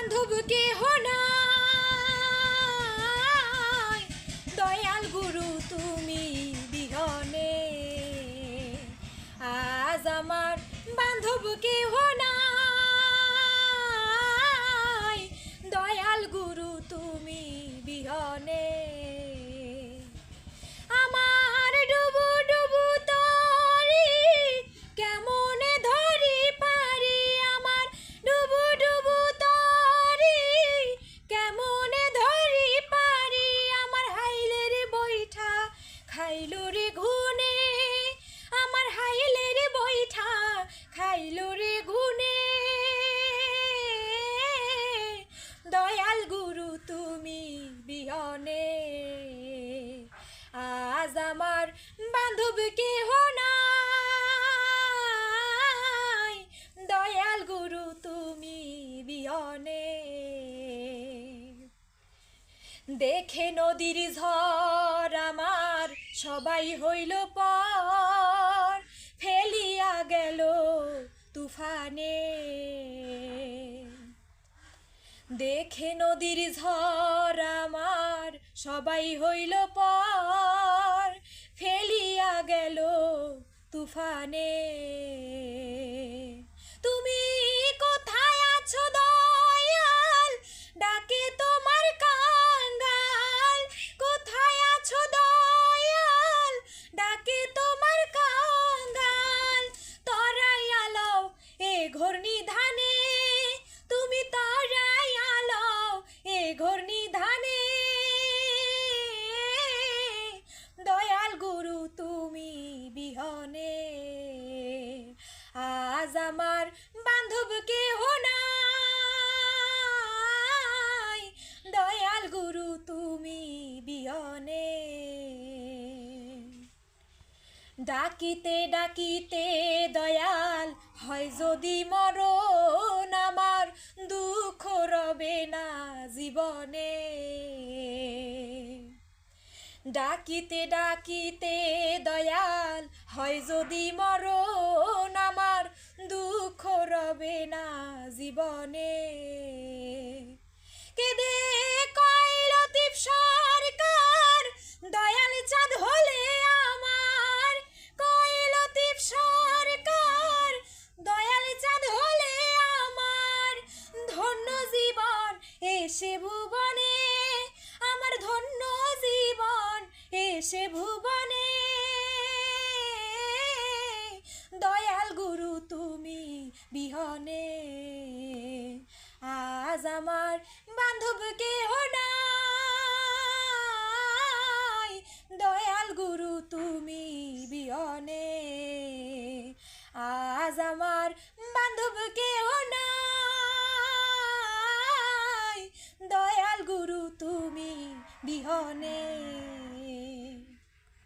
বান্ধব নাই। দয়াল গুরু তুমি বিহনে। আজ আমার বান্ধব নাই। দয়াল গুরু তুমি বিহনে। রে ঘুনে, আমার হাইলের বৈঠা খাইলো রে ঘুনে। দয়াল গুরু, তুমি বিহনে, আজ আমার বান্ধব কেহ নাই। দয়াল গুরু, তুমি বিহনে। দেখে নদীর ঝড়, আমার সবাই হইল পর। ফেলিয়া গেল তুফানে। দেখে নদীর ঝড় আমার সবাই হইল পর। আমার বান্ধব কেহ নাই। দয়াল গুরু, তুমি বিয়নে। ডাকিতে ডাকিতে দয়াল, হয় যদি মরণ আমার দুঃখ রবে না জীবনে। ডাকিতে ডাকিতে দয়াল, হয় যদি মরণ রবে না জীবনে। কেদে কয় সরকার, দয়াল চাঁদ হলে আমার। কয় সরকার, দয়াল চাঁদ হলে আমার। ধন্য জীবন এসে ভুবনে, আমার ধন্য জীবন এসে ভুবনে। বিহনে। আজ আমার বান্ধব কেহ নাই। দয়াল গুরু, তুমি বিহনে। আজ আমার বান্ধব কেহ নাই। দয়াল গুরু, তুমি বিহনে।